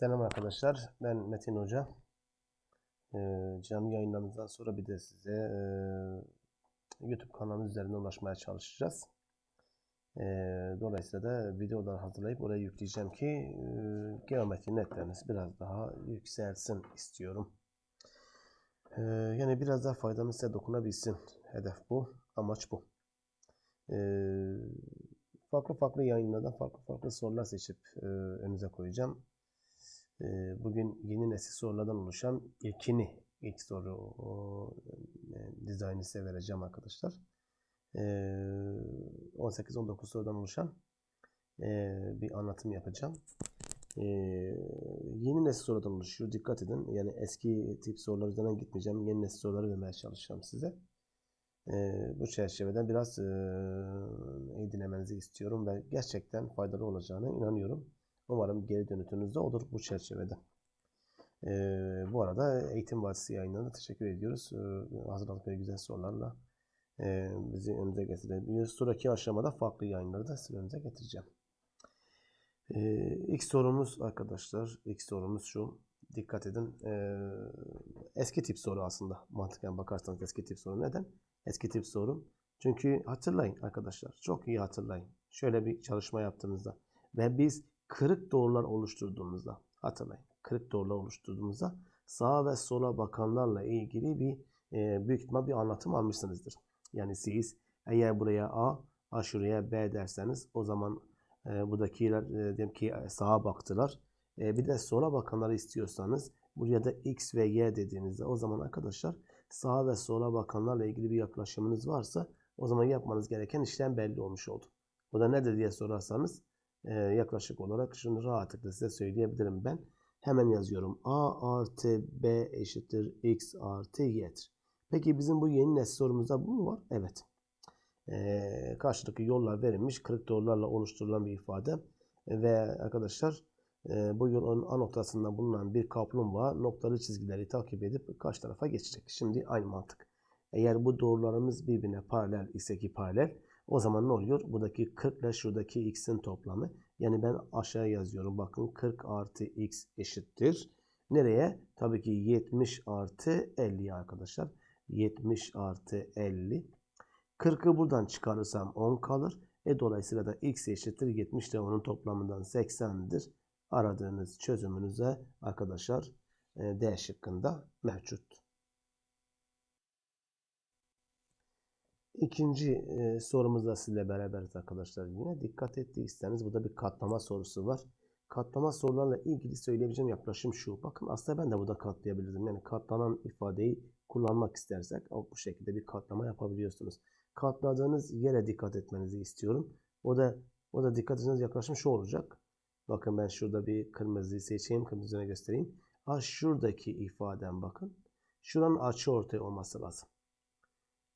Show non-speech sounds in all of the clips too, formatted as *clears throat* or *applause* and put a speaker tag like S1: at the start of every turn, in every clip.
S1: Selam arkadaşlar. Ben Metin Hoca. Ee, canlı yayınlarımızdan sonra bir de size e, YouTube kanalı üzerinden ulaşmaya çalışacağız. Ee, dolayısıyla da videolar hazırlayıp oraya yükleyeceğim ki e, geometri netleriniz biraz daha yükselsin istiyorum. Ee, yani biraz daha faydamız size dokunabilsin. Hedef bu. Amaç bu. Ee, farklı farklı yayınlardan farklı farklı sorular seçip e, önünüze koyacağım. Bugün yeni nesil sorulardan oluşan ilkini, ilk soru o, e, dizaynı size vereceğim arkadaşlar. Ee, 18-19 sorudan oluşan e, bir anlatım yapacağım. Ee, Yeni nesil sorudan oluşuyor. Dikkat edin. Yani eski tip sorular üzerinden gitmeyeceğim. Yeni nesil soruları vermeye çalışacağım size. Ee, Bu çerçeveden biraz e, iyi dinlemenizi istiyorum ve gerçekten faydalı olacağına inanıyorum. Umarım geri dönütünüz de olur bu çerçevede. Ee, bu arada Eğitim Vadisi yayınlarına teşekkür ediyoruz. Ee, hazırladıkları güzel sorularla e, bizi önümüze getirebiliyoruz. Sonraki aşamada farklı yayınları da size önümüze getireceğim. Ee, ilk sorumuz arkadaşlar, ilk sorumuz şu. Dikkat edin. Ee, eski tip soru aslında. Mantıken bakarsanız eski tip soru. Neden? Eski tip soru. Çünkü hatırlayın arkadaşlar. Çok iyi hatırlayın. Şöyle bir çalışma yaptığımızda ve biz kırık doğrular oluşturduğumuzda hatırlayın. Kırık doğrular oluşturduğumuzda sağa ve sola bakanlarla ilgili bir e, büyük ihtimal bir anlatım almışsınızdır. Yani siz eğer buraya A, A şuraya B derseniz o zaman e, buradakiler e, diyelim ki sağa baktılar. E, bir de sola bakanları istiyorsanız buraya da X ve Y dediğinizde o zaman arkadaşlar sağa ve sola bakanlarla ilgili bir yaklaşımınız varsa o zaman yapmanız gereken işlem belli olmuş oldu. Bu da nedir diye sorarsanız e, yaklaşık olarak şunu rahatlıkla size söyleyebilirim ben. Hemen yazıyorum. A artı B eşittir X artı Y'dir. Peki bizim bu yeni nesil sorumuzda bu mu var? Evet. E, karşılıklı yollar verilmiş. Kırık doğrularla oluşturulan bir ifade. Ve arkadaşlar e, bu yolun A noktasında bulunan bir kaplumbağa noktalı çizgileri takip edip karşı tarafa geçecek. Şimdi aynı mantık. Eğer bu doğrularımız birbirine paralel ise ki paralel o zaman ne oluyor? Buradaki 40 ile şuradaki x'in toplamı. Yani ben aşağı yazıyorum. Bakın 40 artı x eşittir. Nereye? Tabii ki 70 artı 50 arkadaşlar. 70 artı 50. 40'ı buradan çıkarırsam 10 kalır. E dolayısıyla da x eşittir 70 ile onun toplamından 80'dir. Aradığınız çözümünüze arkadaşlar e, D şıkkında mevcut. İkinci e, sorumuzda sizle beraberiz arkadaşlar. Yine dikkat ettiyseniz burada bir katlama sorusu var. Katlama sorularla ilgili söyleyebileceğim yaklaşım şu. Bakın aslında ben de burada katlayabilirim. Yani katlanan ifadeyi kullanmak istersek bu şekilde bir katlama yapabiliyorsunuz. Katladığınız yere dikkat etmenizi istiyorum. O da o da dikkat edeceğiniz yaklaşım şu olacak. Bakın ben şurada bir kırmızıyı seçeyim. Kırmızına göstereyim. Ha şuradaki ifadem bakın. Şuranın açı ortaya olması lazım.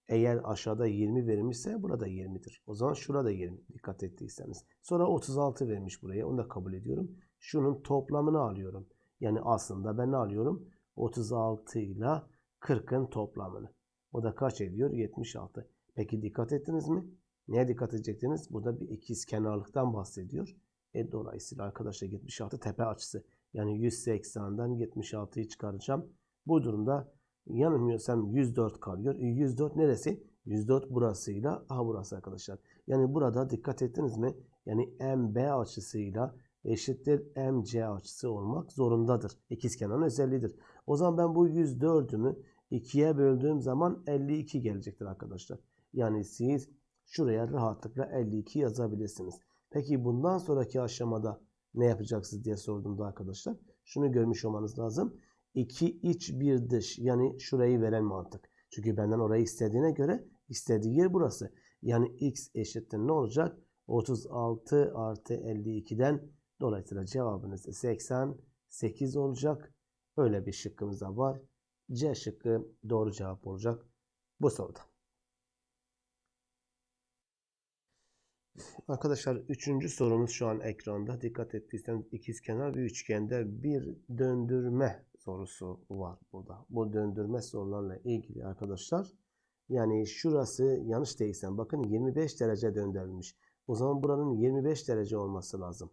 S1: Eğer aşağıda 20 verilmişse burada 20'dir. O zaman şurada 20 dikkat ettiyseniz. Sonra 36 vermiş buraya. Onu da kabul ediyorum. Şunun toplamını alıyorum. Yani aslında ben ne alıyorum? 36 ile 40'ın toplamını. O da kaç ediyor? 76. Peki dikkat ettiniz mi? Neye dikkat edecektiniz? Burada bir ikiz kenarlıktan bahsediyor. E, dolayısıyla arkadaşlar 76 tepe açısı. Yani 180'den 76'yı çıkaracağım. Bu durumda yanılmıyorsam 104 kalıyor. E, 104 neresi? 104 burasıyla A burası arkadaşlar. Yani burada dikkat ettiniz mi? Yani MB açısıyla eşittir MC açısı olmak zorundadır. İkizkenarın özelliğidir. O zaman ben bu 104'ümü 2'ye böldüğüm zaman 52 gelecektir arkadaşlar. Yani siz şuraya rahatlıkla 52 yazabilirsiniz. Peki bundan sonraki aşamada ne yapacaksınız diye sorduğumda arkadaşlar. Şunu görmüş olmanız lazım. 2 iç bir dış yani şurayı veren mantık. Çünkü benden orayı istediğine göre istediği yer burası. Yani x eşittir ne olacak? 36 artı 52'den dolayısıyla cevabınız 88 olacak. Öyle bir şıkkımız da var. C şıkkı doğru cevap olacak bu soruda. Arkadaşlar üçüncü sorumuz şu an ekranda. Dikkat ettiyseniz ikizkenar bir üçgende bir döndürme sorusu var burada. Bu döndürme sorularla ilgili arkadaşlar yani şurası yanlış değilsem bakın 25 derece döndürülmüş. O zaman buranın 25 derece olması lazım.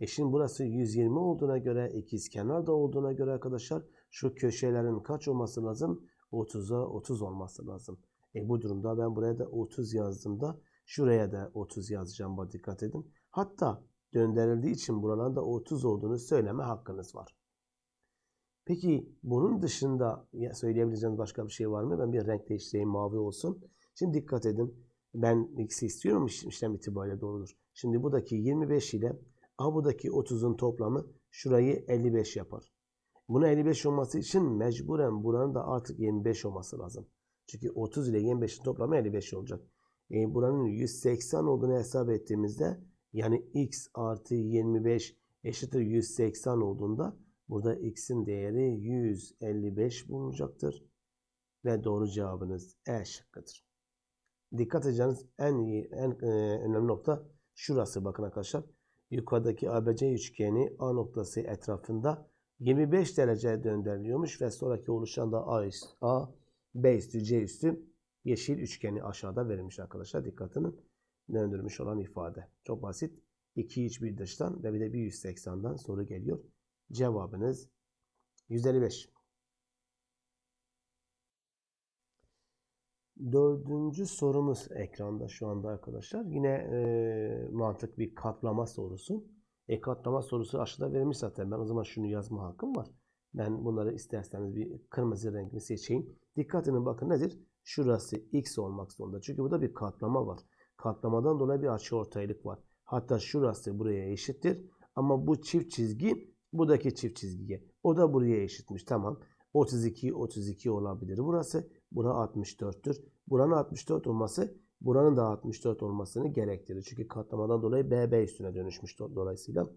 S1: E şimdi burası 120 olduğuna göre ikizkenar da olduğuna göre arkadaşlar şu köşelerin kaç olması lazım? 30'a 30 olması lazım. E bu durumda ben buraya da 30 yazdığımda şuraya da 30 yazacağım. Dikkat edin. Hatta döndürüldüğü için buraların da 30 olduğunu söyleme hakkınız var. Peki bunun dışında ya söyleyebileceğiniz başka bir şey var mı? Ben bir renk değiştireyim mavi olsun. Şimdi dikkat edin. Ben x'i istiyorum iş- işlem itibariyle doğrudur. Şimdi buradaki 25 ile a buradaki 30'un toplamı şurayı 55 yapar. Bunun 55 olması için mecburen buranın da artık 25 olması lazım. Çünkü 30 ile 25'in toplamı 55 olacak. E, buranın 180 olduğunu hesap ettiğimizde yani x artı 25 eşittir 180 olduğunda burada x'in değeri 155 bulunacaktır. Ve doğru cevabınız E şıkkıdır. Dikkat edeceğiniz en iyi, en e, önemli nokta şurası bakın arkadaşlar. Yukarıdaki ABC üçgeni A noktası etrafında 25 derece döndürülüyormuş ve sonraki oluşan da A, üst- A B üstü C üstü yeşil üçgeni aşağıda verilmiş arkadaşlar. Dikkatinin döndürmüş olan ifade. Çok basit. 2 iç bir dıştan ve bir de bir 180'den soru geliyor. Cevabınız 155. Dördüncü sorumuz ekranda şu anda arkadaşlar. Yine e, mantık bir katlama sorusu. E katlama sorusu aşağıda verilmiş zaten. Ben o zaman şunu yazma hakkım var. Ben bunları isterseniz bir kırmızı renkli seçeyim. Dikkat edin bakın nedir? Şurası x olmak zorunda. Çünkü burada bir katlama var. Katlamadan dolayı bir açıortaylık var. Hatta şurası buraya eşittir. Ama bu çift çizgi buradaki çift çizgiye. O da buraya eşitmiş. Tamam. 32 32 olabilir burası. Bura 64'tür. Buranın 64 olması buranın da 64 olmasını gerektirir. Çünkü katlamadan dolayı BB üstüne dönüşmüş do- dolayısıyla.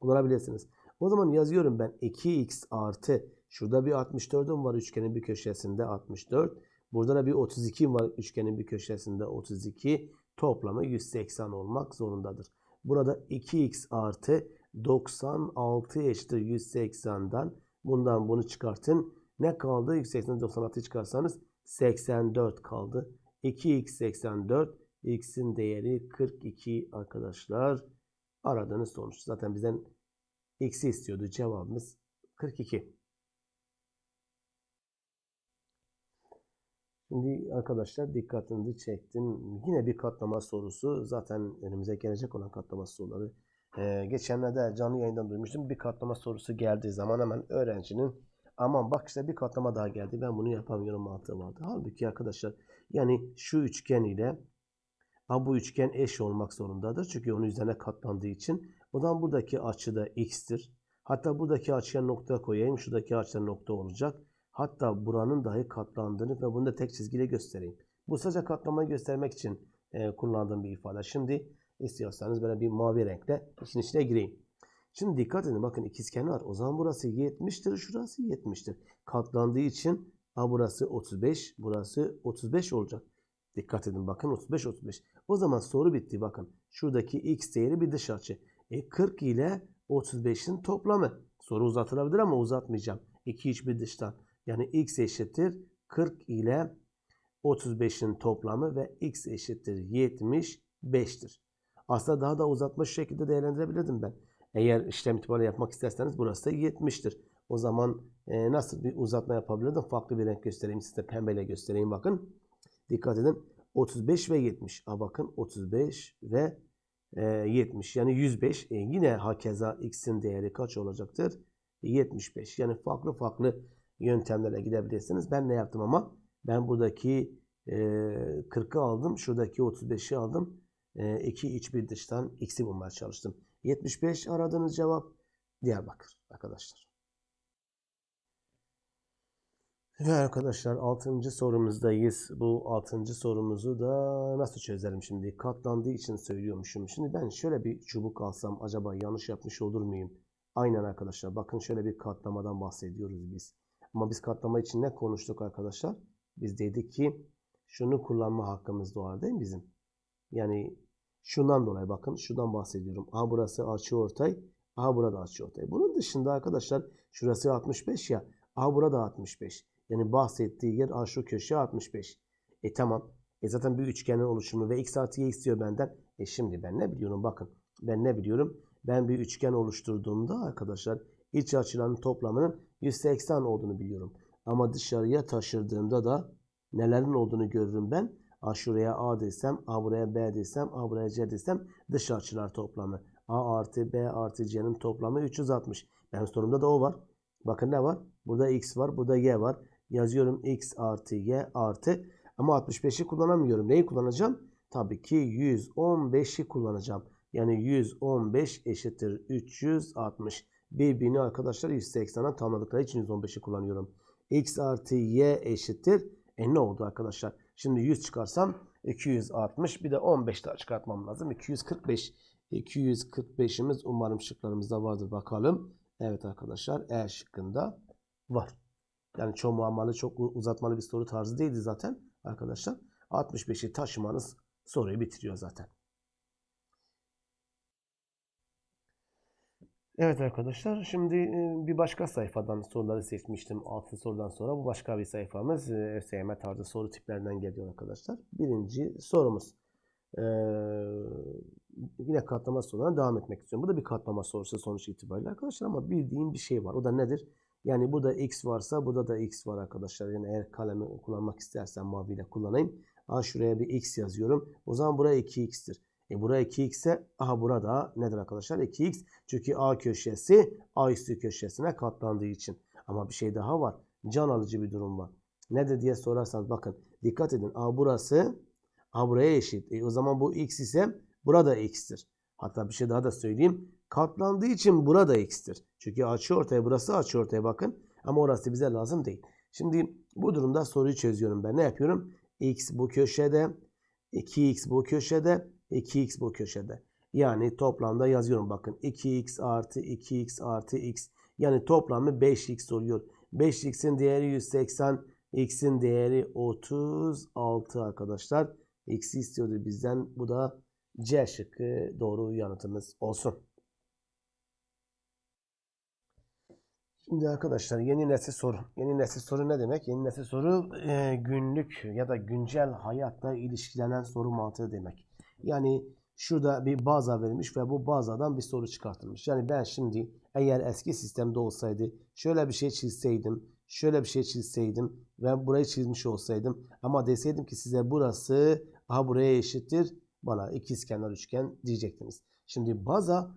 S1: Kullanabilirsiniz. O zaman yazıyorum ben 2x artı şurada bir 64'üm var üçgenin bir köşesinde 64. Burada da bir 32 var üçgenin bir köşesinde 32. Toplamı 180 olmak zorundadır. Burada 2x artı 96 eşittir 180'den. Bundan bunu çıkartın. Ne kaldı? 180'den 96'yı çıkarsanız 84 kaldı. 2x 84. X'in değeri 42 arkadaşlar. Aradığınız sonuç. Zaten bizden x'i istiyordu. Cevabımız 42. Şimdi arkadaşlar dikkatinizi çektim. Yine bir katlama sorusu. Zaten önümüze gelecek olan katlama soruları. Ee, geçenlerde canlı yayından duymuştum. Bir katlama sorusu geldiği zaman hemen öğrencinin aman bak işte bir katlama daha geldi. Ben bunu yapamıyorum mantığı vardı. Halbuki arkadaşlar yani şu üçgen ile ha bu üçgen eş olmak zorundadır. Çünkü onun üzerine katlandığı için. O zaman buradaki açı da x'tir. Hatta buradaki açıya nokta koyayım. Şuradaki açıda nokta olacak. Hatta buranın dahi katlandığını ve bunu da tek çizgiyle göstereyim. Bu sadece katlamayı göstermek için e, kullandığım bir ifade. Şimdi istiyorsanız böyle bir mavi renkle işin içine gireyim. Şimdi dikkat edin bakın ikizkenar. O zaman burası 70'tir, şurası 70'tir. Katlandığı için ha burası 35, burası 35 olacak. Dikkat edin bakın 35 35. O zaman soru bitti bakın. Şuradaki x değeri bir dış açı. E 40 ile 35'in toplamı. Soru uzatılabilir ama uzatmayacağım. 2 iç bir dıştan. Yani x eşittir 40 ile 35'in toplamı ve x eşittir 75'tir. Aslında daha da uzatma şu şekilde değerlendirebilirdim ben. Eğer işlem itibariyle yapmak isterseniz burası da 70'tir. O zaman e, nasıl bir uzatma yapabilirdim? Farklı bir renk göstereyim size pembeyle göstereyim bakın. Dikkat edin. 35 ve 70. A bakın 35 ve e, 70 yani 105. E, yine hakeza x'in değeri kaç olacaktır? 75. Yani farklı farklı yöntemlerle gidebilirsiniz. Ben ne yaptım ama? Ben buradaki e, 40'ı aldım. Şuradaki 35'i aldım. E, iki iç bir dıştan x'i bulmaya çalıştım. 75 aradığınız cevap Diyarbakır arkadaşlar. Ve arkadaşlar 6. sorumuzdayız. Bu 6. sorumuzu da nasıl çözelim şimdi? Katlandığı için söylüyormuşum. Şimdi ben şöyle bir çubuk alsam acaba yanlış yapmış olur muyum? Aynen arkadaşlar. Bakın şöyle bir katlamadan bahsediyoruz biz. Ama biz katlama için ne konuştuk arkadaşlar? Biz dedik ki şunu kullanma hakkımız doğar değil mi bizim? Yani şundan dolayı bakın şuradan bahsediyorum. A burası açıortay. A burada açıortay. Bunun dışında arkadaşlar şurası 65 ya. A burada 65. Yani bahsettiği yer A şu köşe 65. E tamam. E zaten bir üçgenin oluşumu ve x artı y istiyor benden. E şimdi ben ne biliyorum bakın. Ben ne biliyorum? ben bir üçgen oluşturduğumda arkadaşlar iç açıların toplamının 180 olduğunu biliyorum. Ama dışarıya taşırdığımda da nelerin olduğunu görürüm ben. A şuraya A desem, A buraya B desem, A buraya C desem dış açılar toplamı. A artı B artı C'nin toplamı 360. Benim sorumda da o var. Bakın ne var? Burada X var, burada Y var. Yazıyorum X artı Y artı. Ama 65'i kullanamıyorum. Neyi kullanacağım? Tabii ki 115'i kullanacağım. Yani 115 eşittir 360. Birbirini arkadaşlar 180'a tamamladıkları için 115'i kullanıyorum. X artı Y eşittir. E ne oldu arkadaşlar? Şimdi 100 çıkarsam 260 bir de 15 daha çıkartmam lazım. 245. 245'imiz umarım şıklarımızda vardır bakalım. Evet arkadaşlar E şıkkında var. Yani çok muammalı, çok uzatmalı bir soru tarzı değildi zaten arkadaşlar. 65'i taşımanız soruyu bitiriyor zaten. Evet arkadaşlar şimdi e, bir başka sayfadan soruları seçmiştim 6 sorudan sonra. Bu başka bir sayfamız e, ÖSYM tarzı soru tiplerinden geliyor arkadaşlar. Birinci sorumuz. Ee, yine katlama sorularına devam etmek istiyorum. Bu da bir katlama sorusu sonuç itibariyle arkadaşlar ama bildiğim bir şey var. O da nedir? Yani burada x varsa burada da x var arkadaşlar. Yani eğer kalemi kullanmak istersen maviyle kullanayım. A şuraya bir x yazıyorum. O zaman buraya 2x'tir. E buraya 2x ise aha burada nedir arkadaşlar? 2x. Çünkü A köşesi A üstü köşesine katlandığı için. Ama bir şey daha var. Can alıcı bir durum var. Nedir diye sorarsanız bakın dikkat edin. A burası A buraya eşit. E o zaman bu x ise burada x'tir. Hatta bir şey daha da söyleyeyim. Katlandığı için burada x'tir. Çünkü açı ortaya burası açı ortaya bakın. Ama orası bize lazım değil. Şimdi bu durumda soruyu çözüyorum ben. Ne yapıyorum? x bu köşede, 2x bu köşede, 2x bu köşede. Yani toplamda yazıyorum bakın. 2x artı 2x artı x. Yani toplamı 5x oluyor. 5x'in değeri 180, x'in değeri 36 arkadaşlar. X'i istiyordu bizden. Bu da C şıkkı doğru yanıtımız olsun. Şimdi arkadaşlar yeni nesil soru. Yeni nesil soru ne demek? Yeni nesil soru e, günlük ya da güncel hayatla ilişkilenen soru mantığı demek. Yani şurada bir baza verilmiş ve bu bazadan bir soru çıkartılmış. Yani ben şimdi eğer eski sistemde olsaydı şöyle bir şey çizseydim, şöyle bir şey çizseydim ve burayı çizmiş olsaydım ama deseydim ki size burası aha buraya eşittir bana ikizkenar üçgen diyecektiniz. Şimdi baza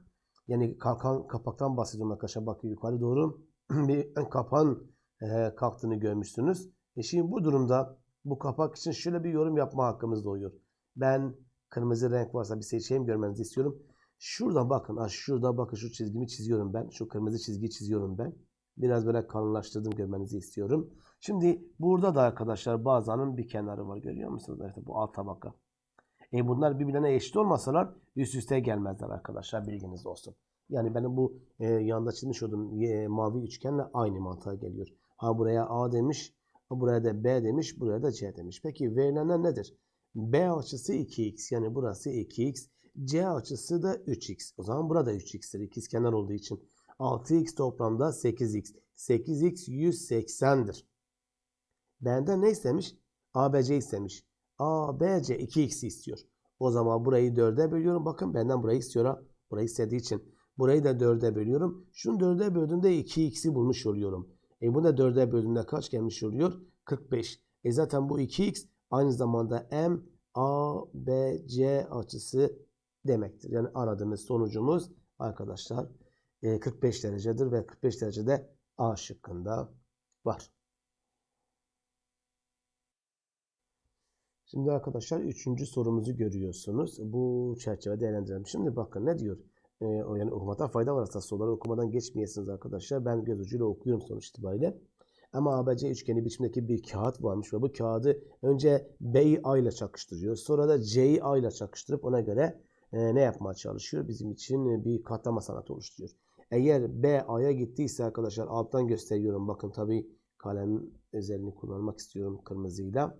S1: yani kalkan kapaktan bahsediyorum arkadaşlar. Bakın yukarı doğru *clears throat* bir kapan e, kalktığını görmüşsünüz. E şimdi bu durumda bu kapak için şöyle bir yorum yapma hakkımız doğuyor. Ben kırmızı renk varsa bir seçeyim görmenizi istiyorum. Şuradan bakın. Ha, şurada bakın şu çizgimi çiziyorum ben. Şu kırmızı çizgiyi çiziyorum ben. Biraz böyle kalınlaştırdım görmenizi istiyorum. Şimdi burada da arkadaşlar bazanın bir kenarı var. Görüyor musunuz? İşte bu alt tabaka. E bunlar birbirine eşit olmasalar üst üste gelmezler arkadaşlar. Bilginiz olsun. Yani benim bu e, yanda çizmiş olduğum e, mavi üçgenle aynı mantığa geliyor. Ha buraya A demiş. Buraya da B demiş. Buraya da C demiş. Peki verilenler nedir? B açısı 2x. Yani burası 2x. C açısı da 3x. O zaman burada 3x'tir. İkizkenar olduğu için. 6x toplamda 8x. 8x 180'dir. Benden ne istemiş? ABC istemiş. ABC 2x istiyor. O zaman burayı 4'e bölüyorum. Bakın benden burayı istiyor. Burayı istediği için. Burayı da 4'e bölüyorum. Şunu 4'e böldüğümde 2x'i bulmuş oluyorum. E bu da 4'e böldüğümde kaç gelmiş oluyor? 45. E zaten bu 2x aynı zamanda M, A, B, C açısı demektir. Yani aradığımız sonucumuz arkadaşlar 45 derecedir ve 45 derecede A şıkkında var. Şimdi arkadaşlar üçüncü sorumuzu görüyorsunuz. Bu çerçevede değerlendirelim. Şimdi bakın ne diyor? Ee, yani okumada fayda var aslında soruları okumadan geçmeyesiniz arkadaşlar. Ben göz ucuyla okuyorum sonuç itibariyle. Ama ABC üçgeni biçimdeki bir kağıt varmış ve bu kağıdı önce B'yi A ile çakıştırıyor. Sonra da C'yi A ile çakıştırıp ona göre e, ne yapmaya çalışıyor? Bizim için bir katlama sanatı oluşturuyor. Eğer B A'ya gittiyse arkadaşlar alttan gösteriyorum. Bakın tabi kalem özelliğini kullanmak istiyorum kırmızıyla.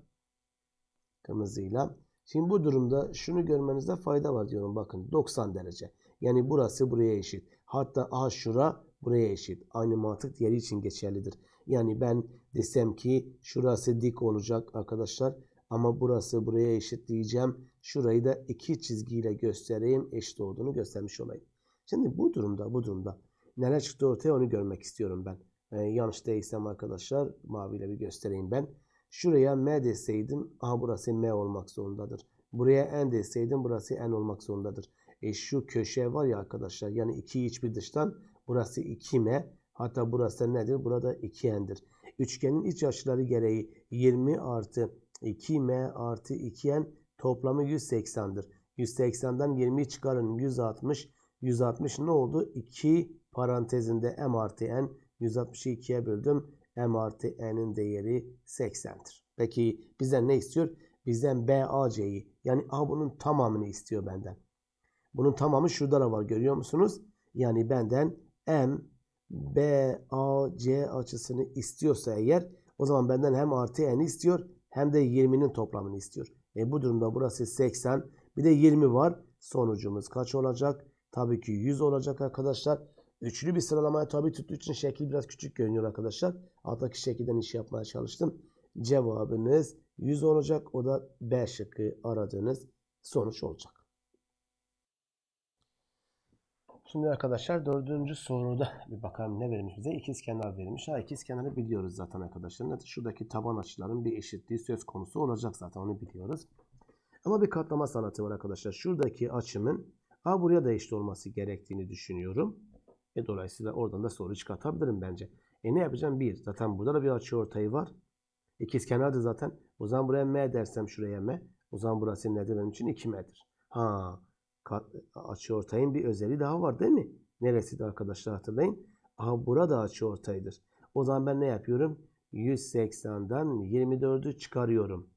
S1: Kırmızıyla. Şimdi bu durumda şunu görmenizde fayda var diyorum. Bakın 90 derece. Yani burası buraya eşit. Hatta A şura buraya eşit. Aynı mantık diğeri için geçerlidir. Yani ben desem ki şurası dik olacak arkadaşlar. Ama burası buraya eşit diyeceğim. Şurayı da iki çizgiyle göstereyim. Eşit olduğunu göstermiş olayım. Şimdi bu durumda bu durumda neler çıktı ortaya onu görmek istiyorum ben. Ee, yanlış değilsem arkadaşlar maviyle bir göstereyim ben. Şuraya M deseydim aha burası M olmak zorundadır. Buraya N deseydim burası N olmak zorundadır. E şu köşe var ya arkadaşlar yani 2 iç bir dıştan burası 2M hatta burası nedir? Burada 2N'dir. Üçgenin iç açıları gereği 20 artı 2M artı 2N toplamı 180'dir. 180'den 20'yi çıkarın 160. 160 ne oldu? 2 parantezinde M artı N 160'ı 2'ye böldüm. M artı N'in değeri 80'dir. Peki bizden ne istiyor? Bizden BAC'yi yani A bunun tamamını istiyor benden. Bunun tamamı şurada da var görüyor musunuz? Yani benden M BAC açısını istiyorsa eğer o zaman benden hem artı N istiyor hem de 20'nin toplamını istiyor. E bu durumda burası 80 bir de 20 var. Sonucumuz kaç olacak? Tabii ki 100 olacak arkadaşlar. Üçlü bir sıralamaya tabi tuttuğu için şekil biraz küçük görünüyor arkadaşlar. Alttaki şekilden iş yapmaya çalıştım. Cevabınız 100 olacak. O da B şıkkı aradığınız sonuç olacak. Şimdi arkadaşlar dördüncü soruda *laughs* bir bakalım ne vermiş bize? İkizkenar verilmiş. Ha ikizkenarı biliyoruz zaten arkadaşlar. Şuradaki taban açıların bir eşitliği söz konusu olacak zaten onu biliyoruz. Ama bir katlama sanatı var arkadaşlar. Şuradaki açımın A buraya da eşit olması gerektiğini düşünüyorum. E dolayısıyla oradan da soru çıkartabilirim bence. E ne yapacağım? Bir. Zaten burada da bir açı ortayı var. İkizkenardı zaten. O zaman buraya M dersem şuraya M. O zaman burası nedir benim için? 2M'dir. Ha, açı ortayın bir özelliği daha var değil mi? Neresiydi arkadaşlar hatırlayın. Aha burada açı ortaydır. O zaman ben ne yapıyorum? 180'den 24'ü çıkarıyorum.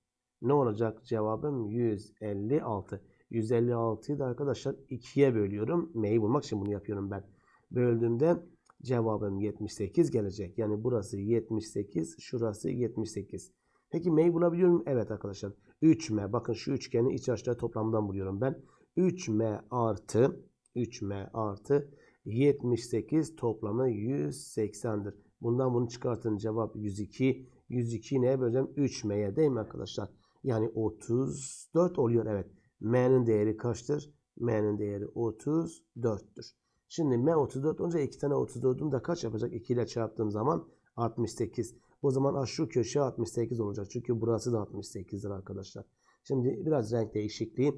S1: Ne olacak cevabım? 156. 156'yı da arkadaşlar 2'ye bölüyorum. M'yi bulmak için bunu yapıyorum ben. Böldüğümde cevabım 78 gelecek. Yani burası 78, şurası 78. Peki M'yi bulabiliyor muyum? Evet arkadaşlar. 3M. Bakın şu üçgeni iç açıları toplamından buluyorum ben. 3M artı 3M artı 78 toplamı 180'dir. Bundan bunu çıkartın cevap 102. 102 neye böleceğim? 3M'ye değil mi arkadaşlar? Yani 34 oluyor evet. M'nin değeri kaçtır? M'nin değeri 34'tür. Şimdi M 34 olunca 2 tane 34'üm de kaç yapacak? 2 ile çarptığım zaman 68. O zaman şu köşe 68 olacak. Çünkü burası da 68'dir arkadaşlar. Şimdi biraz renk değişikliği.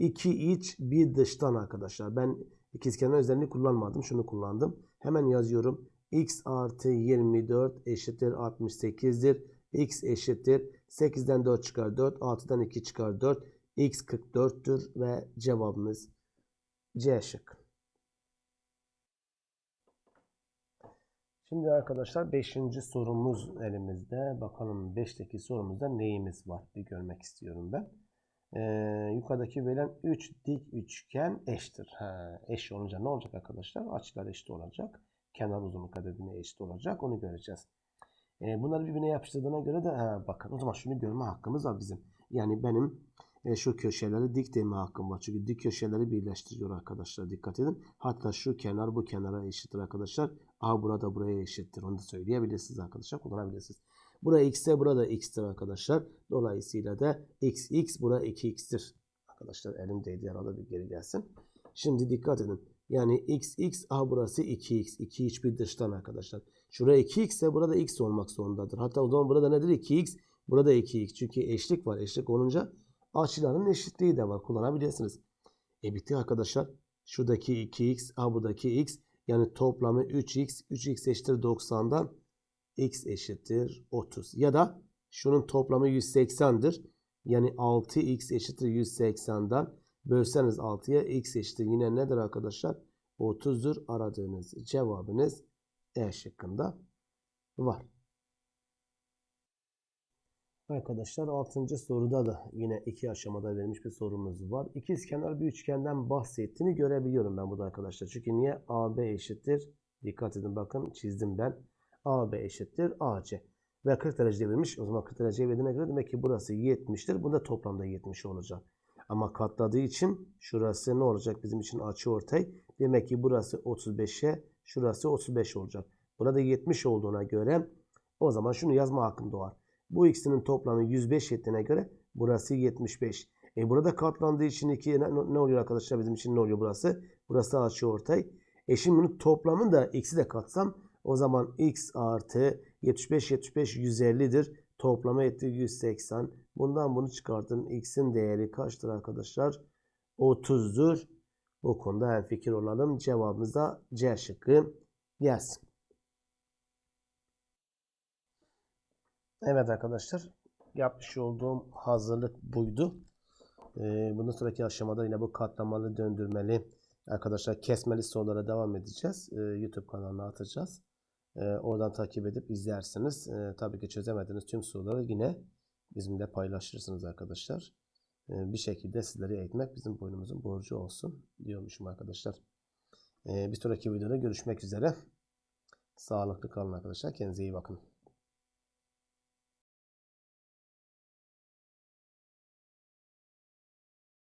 S1: 2 iç bir dıştan arkadaşlar. Ben ikizkenar özelliğini kullanmadım. Şunu kullandım. Hemen yazıyorum. x artı 24 eşittir 68'dir. x eşittir. 8'den 4 çıkar 4. 6'dan 2 çıkar 4. x 44'tür ve cevabımız C şık. Şimdi arkadaşlar 5. sorumuz elimizde. Bakalım 5'teki sorumuzda neyimiz var bir görmek istiyorum ben. Ee, yukarıdaki verilen 3 dik üçgen eşittir. Ha, eş olunca ne olacak arkadaşlar? Açılar eşit olacak. Kenar uzunluk birbirine eşit olacak. Onu göreceğiz. Ee, bunları birbirine yapıştırdığına göre de ha, bakın o zaman şunu görme hakkımız var bizim. Yani benim e, şu köşeleri dik deme hakkım var. Çünkü dik köşeleri birleştiriyor arkadaşlar. Dikkat edin. Hatta şu kenar bu kenara eşittir arkadaşlar. A burada buraya eşittir. Onu da söyleyebilirsiniz arkadaşlar. Kullanabilirsiniz. Buraya x'e burada x'tir arkadaşlar. Dolayısıyla da x x bura 2x'tir. Arkadaşlar elimdeydi arada bir geri gelsin. Şimdi dikkat edin. Yani x x a burası 2x. 2 hiçbir dıştan arkadaşlar. Şuraya 2x ise burada x olmak zorundadır. Hatta o zaman burada nedir? 2x. Burada 2x. Çünkü eşlik var. Eşlik olunca açıların eşitliği de var. Kullanabilirsiniz. E bitti arkadaşlar. Şuradaki 2x, a buradaki x. Yani toplamı 3x. 3x eşittir 90'dan x eşittir 30. Ya da şunun toplamı 180'dir. Yani 6x eşittir 180'den bölseniz 6'ya x eşittir yine nedir arkadaşlar? 30'dur. Aradığınız cevabınız E şıkkında var. Arkadaşlar 6. soruda da yine iki aşamada verilmiş bir sorumuz var. İkizkenar bir üçgenden bahsettiğini görebiliyorum ben burada arkadaşlar. Çünkü niye? AB eşittir. Dikkat edin bakın çizdim ben. AB eşittir AC. Ve 40 derece verilmiş. O zaman 40 derece verildiğine göre demek ki burası 70'tir. Bu da toplamda 70 olacak. Ama katladığı için şurası ne olacak bizim için açı ortay. Demek ki burası 35'e şurası 35 olacak. Burada 70 olduğuna göre o zaman şunu yazma hakkım doğar. Bu ikisinin toplamı 105 ettiğine göre burası 75. E burada katlandığı için 2 ne, ne oluyor arkadaşlar bizim için ne oluyor burası? Burası açı ortay. E şimdi bunun toplamını da x'i de katsam o zaman x artı 75 75 150'dir. Toplama etti 180. Bundan bunu çıkartın. X'in değeri kaçtır arkadaşlar? 30'dur. Bu konuda hemfikir olalım. Cevabımız da C şıkkı gelsin. Evet arkadaşlar. Yapmış olduğum hazırlık buydu. Ee, bundan sonraki aşamada yine bu katlamalı döndürmeli arkadaşlar kesmeli sorulara devam edeceğiz. Ee, YouTube kanalına atacağız. Ee, oradan takip edip izlersiniz. Ee, tabii ki çözemediğiniz tüm soruları yine bizimle paylaşırsınız arkadaşlar. Ee, bir şekilde sizleri eğitmek bizim boynumuzun borcu olsun diyormuşum arkadaşlar. Bir sonraki videoda görüşmek üzere. Sağlıklı kalın arkadaşlar. Kendinize iyi bakın.